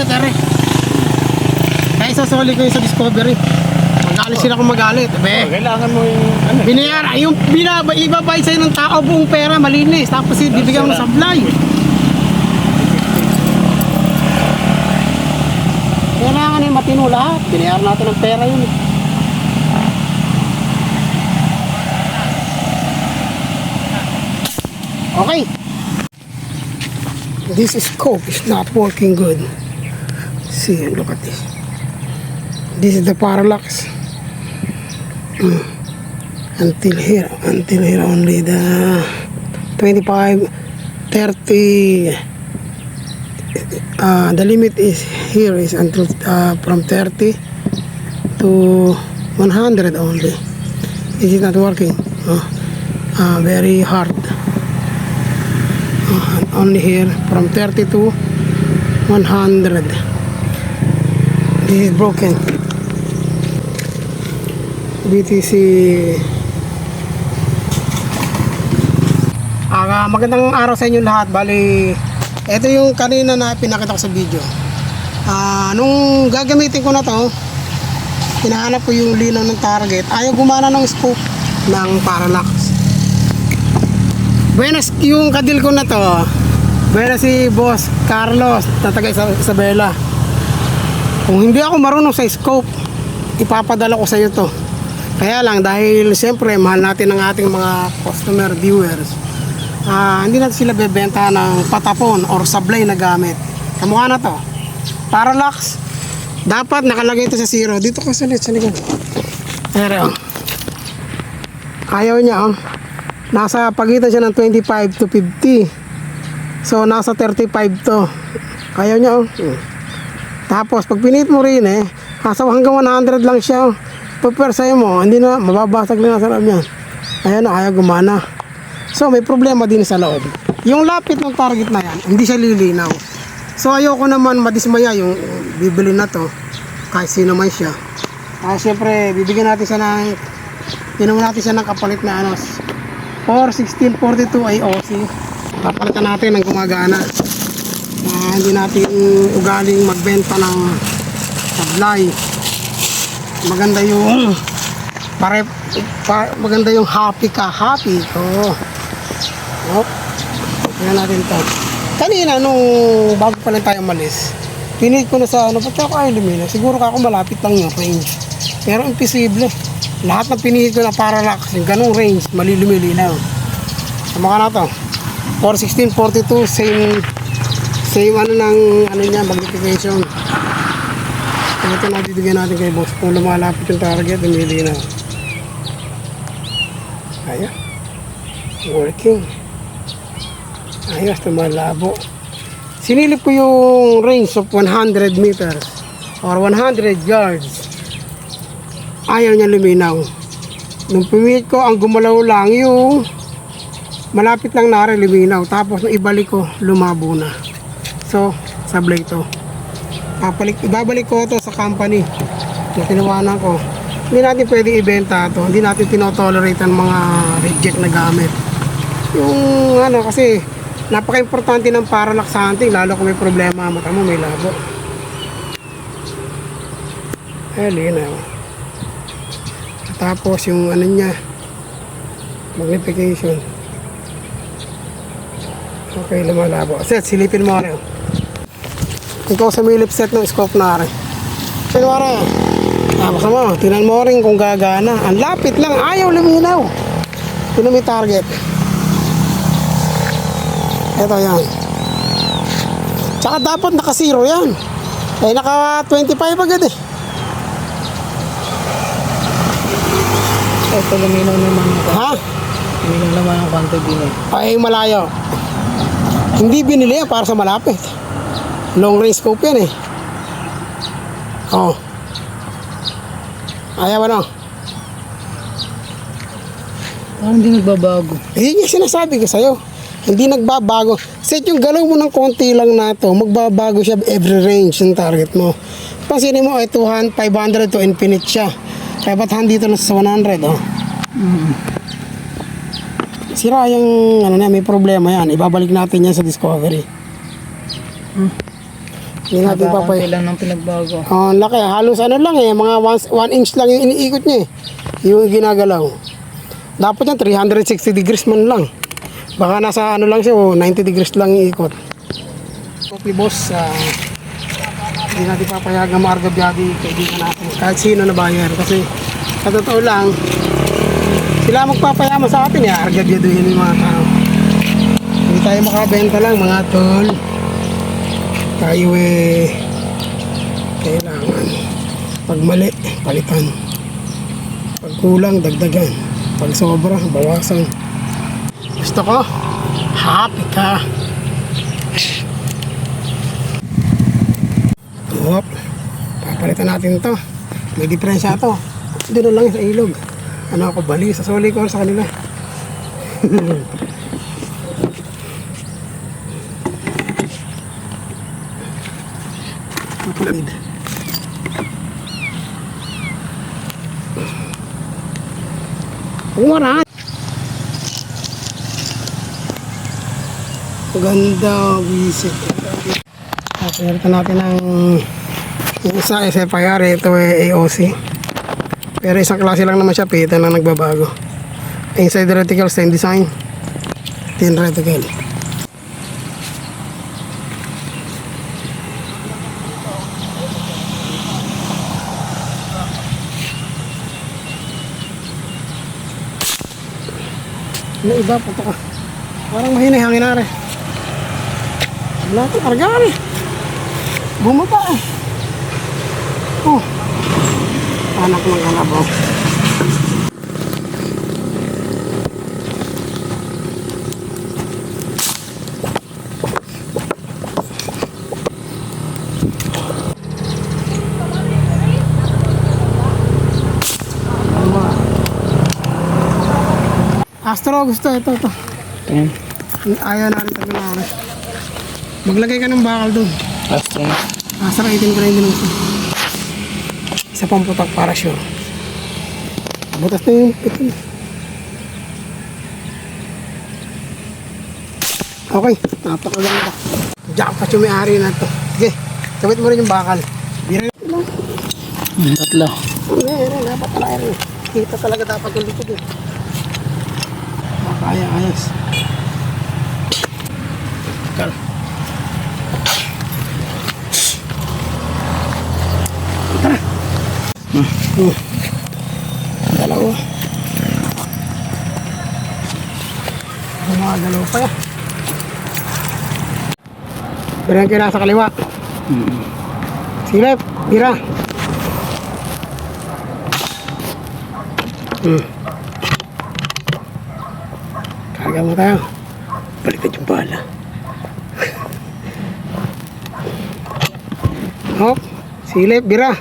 millimeter eh. Kaya isasoli ko yung sa Discovery. Magalit sila kung magalit. Oh, Be, kailangan mo yung ano. binayara, yung binaba, ibabay sa'yo ng tao buong pera, malinis. Tapos bibigyan mo sablay. Kailangan yung matino lahat. Binayar natin ng pera yun. eh. Okay. This scope is not working good. See, look at this. This is the parallax. Mm. Until here, until here only the 25, 30. Uh, the limit is here is until uh, from 30 to 100 only. This is not working. Uh, uh, very hard. Uh, only here from 30 to 100 this is broken BTC Ah, magandang araw sa inyo lahat. Bali, ito yung kanina na pinakita ko sa video. Ah, nung gagamitin ko na to, hinahanap ko yung linaw ng target. Ayaw gumana ng scope ng parallax. Buenas yung kadil ko na to. Buenas si Boss Carlos, na taga Isa- Isabela. Kung hindi ako marunong sa scope, ipapadala ko sa iyo to. Kaya lang dahil siyempre mahal natin ang ating mga customer viewers. Ah, hindi natin sila bebenta ng patapon or sablay na gamit. Kamukha na to. Parallax, dapat nakalagay ito sa zero. Dito ka sa sa likod. Pero, ayaw niya oh. Nasa pagitan siya ng 25 to 50. So, nasa 35 to. Ayaw niya oh. Tapos, pag pinit mo rin eh, nasa hanggang 100 lang siya. oh. Pagpersay mo, hindi na, mababasag lang sa loob niyan. Ayan na, ayaw gumana. So, may problema din sa loob. Yung lapit ng target na yan, hindi siya lilinaw. So, ayoko naman madismaya yung bibili na to. Kahit sino man siya. Ah, siyempre, bibigyan natin siya ng, tinawag natin siya ng kapalit na ano, 41642 IOC. Papalitan natin ng gumagana. Ah, hindi natin ugaling magbenta ng sablay. Maganda yung pare, pa, maganda yung happy ka, happy ko. Oh. Tingnan natin to. Kanina nung bago pa lang tayo malis, pinili ko na sa ano, ba't ako ay lumina? Siguro ka ako malapit lang yung range. Pero imposible. Lahat ng pinili ko na parallax, yung ganong range, malilumilinaw. Sa mga na to. 416, 42, same same ano ng ano niya, magnification. Ito na bibigyan natin kay boss. Kung lumalapit yung target, lumilinaw. Ayan. Working. Ayos, tumalabo. Sinilip ko yung range of 100 meters or 100 yards. Ayaw niya luminaw. Nung pimilit ko, ang gumalaw lang yung malapit lang na rin luminaw. Tapos nung ibalik ko, lumabo na. So, sablay to. Papalik, ibabalik ko to sa company na tinawanan ko. Hindi natin pwede ibenta to. Hindi natin tinotolerate ang mga reject na gamit. Yung ano kasi napaka-importante ng parallax hunting lalo kung may problema mata mo may labo. Eh, linaw. Tapos yung ano niya magnification. Okay, lumalabo. Set, silipin mo rin. Ikaw sa may lip set ng scope na rin. Kunwari, tapos mo, tinan mo rin kung gagana. Ang lapit lang, ayaw luminaw. Na may target. Ito yan. Tsaka dapat naka-zero yan. Eh, naka-25 agad eh. Ito luminaw naman. Ha? Luminaw naman ang din eh. Ay, malayo. Hindi binili yan para sa malapit. Long range scope yan eh. Oh. Ayaw ano? Parang hindi nagbabago. Yun yung sinasabi ko sa'yo. Hindi nagbabago. Set yung galaw mo ng konti lang na to, magbabago siya every range ng target mo. Pansinin mo, ay 200, 500 to infinite siya. Kaya ba't dito na sa 100, oh? Sira yung, ano na, may problema yan. Ibabalik natin yan sa Discovery. Hindi natin papay. lang ng pinagbago. Oh, laki. Halos ano lang eh. Mga 1 inch lang yung iniikot niya eh. Yung ginagalaw. Dapat yan 360 degrees man lang. Baka nasa ano lang siya, oh, 90 degrees lang yung ikot. Okay boss, ah, hindi natin papayag na maargabyadi kaibigan natin. Kahit sino na buyer. Kasi sa totoo lang, sila magpapayama sa atin eh. Argabyaduhin yung mga tao. Hindi tayo makabenta lang mga tol. Tayo eh kailangan pag mali, palitan. Pag kulang, dagdagan. Pag sobra, bawasan. Gusto ko, happy ka. Hop. Papalitan natin to. May diferensya to. Doon lang sa ilog. Ano ako, bali. Sasuli ko sa kanila. Umarat. Ganda visit. Pinalitan natin ng yung isa SFIR, ito ay AOC. Pero isang klase lang naman siya, pita na nagbabago. Inside reticle, same design. Tin reticle. Ano iba, punta ka. Parang mahina yung hangin na rin. Wala ito, kargaan eh. Bumaba eh. Oh. Anak ng kalabaw. Astro, gusto ito, ito. Ayan. Ayaw na rin tabi na Maglagay ka ng bakal doon. Astro. Astro, 18 ka rin din gusto. Isa pang putak para sure. Butas na yung pitin. Okay, napakaganda. Jackpot yung may-ari na to. Sige, sabit mo rin yung bakal. Bira lang. Tatlo. Hindi, hindi, dapat talaga rin. Kita talaga dapat yung likod eh. Kaya, ayos. Kal. Tara. Hmm. Dalawa. Mga dalawa pa yan. Pero yung nasa kaliwa. Hmm. Silip, bira. Hmm. Karga mo tayo. Baliktad yung bala. Hop, silip, bira.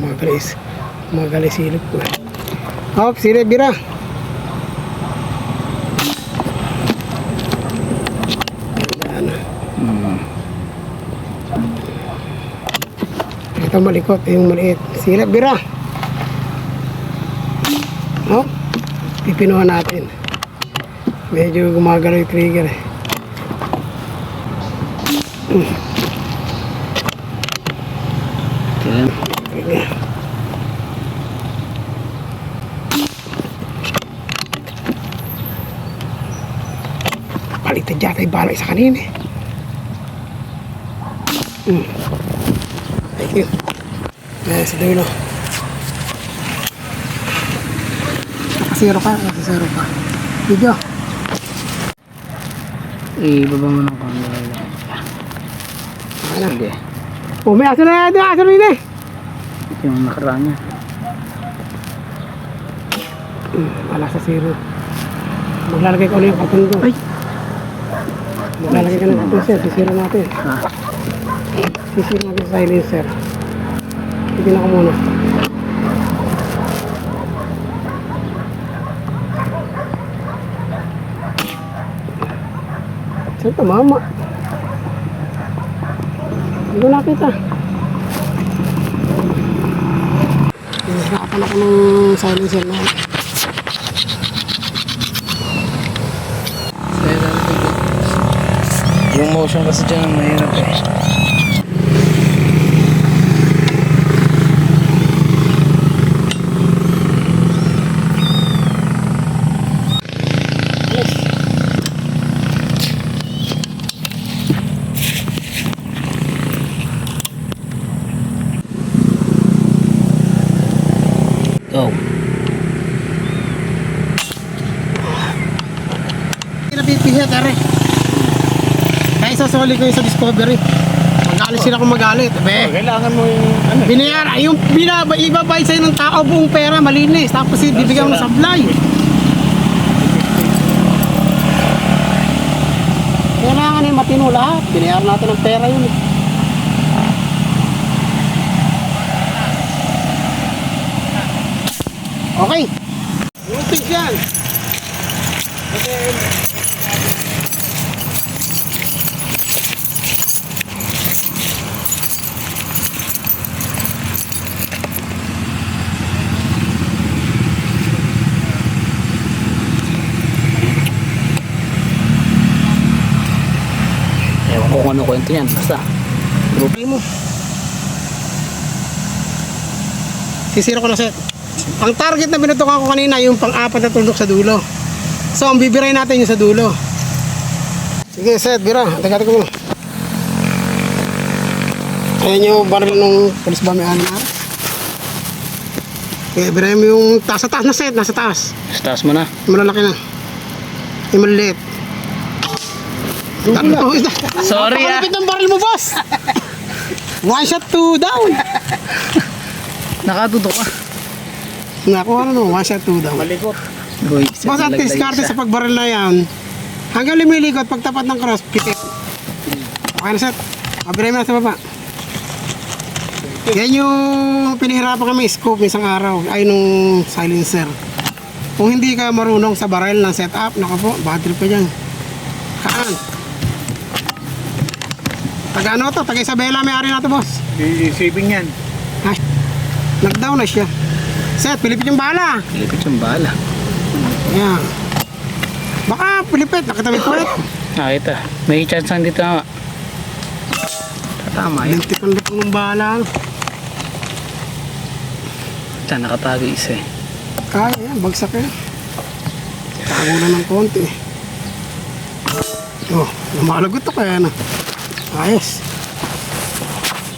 Magalis. Magalis silip ko. Hop, silip, bira. Ito malikot, yung maliit. Silip, bira. Oh, pipinuhan natin. Medyo gumagalaw yung trigger eh. Ayan. Sige. Palitan yata yung bala isa kanina eh. Mm. Thank you. Eh, sa dulo. Nakasiro ka, nakasiro ka. Video. Ibaba mo ng camera. Ano? Sige. Oh, may aso na yan, may aso na yun eh. Yung nakaraan niya. Wala sa zero. Maglalagay ko ulit yung kapon ko. Ay! Maglalagay ka ng kapon sir, sisira natin. Ha? Sisira natin sa silencer. Tignan ako muna. Saan tumama? Hindi ko nakita. Nahirapan ako ng silencer na. Yung motion kasi dyan ang mahirap eh. Napipihet, are. Kaya sasoli ko yung sa Discovery. Magalit sila kung magalit. Be, Kailangan mo yung ano. binayara, yung binaba, ibabay sa'yo ng tao buong pera, malinis. Tapos bibigyan mo sablay. Kailangan yung matino lahat. Binayaran natin ng pera yun. eh. Okay. Lupig yan. Ewan ko kung ano kwento yan. Basta. Lupig mo. Sisira ko na set. Ang target na binutukan ko kanina yung pang-apat na tuldok sa dulo. So, ang bibiray natin yung sa dulo. Sige, set, bira. Teka, teka mo. Ayan yung baril nung polis ba may ano na. Okay, biray mo yung taas sa taas na set, nasa taas. Taas mo na. Malalaki na. Yung maliliit. Sorry, ah. Napakalapit ng baril mo, boss. One shot, two down. Nakatuto ka. Nakuha na no, one shot, two down. Malikot. Boss, at least sa pagbaril na yan. Hanggang lumilikot, pag tapat ng cross, pitik. Okay na, set. Mabiray mo na sa baba. Yan yung pinahirapan kami scope isang araw. Ay, nung silencer. Kung hindi ka marunong sa baril ng setup, naka po, bad trip ka dyan. Taga ano to? Taga Isabela may ari na to, boss. Saving yan. Ay, nag-down na siya. Set, Pilipit yung bala. Lipit yung bala. Yan. Baka Pilipit, nakatamit ko ulit. Nakita. May chance lang dito nga. Tama yun. Lintik ang lupang ng bala. Ito, nakatago isa eh. Kaya yan, bagsak yan. Tago na ng konti. Oh, lumalagot to kaya na. Ayos.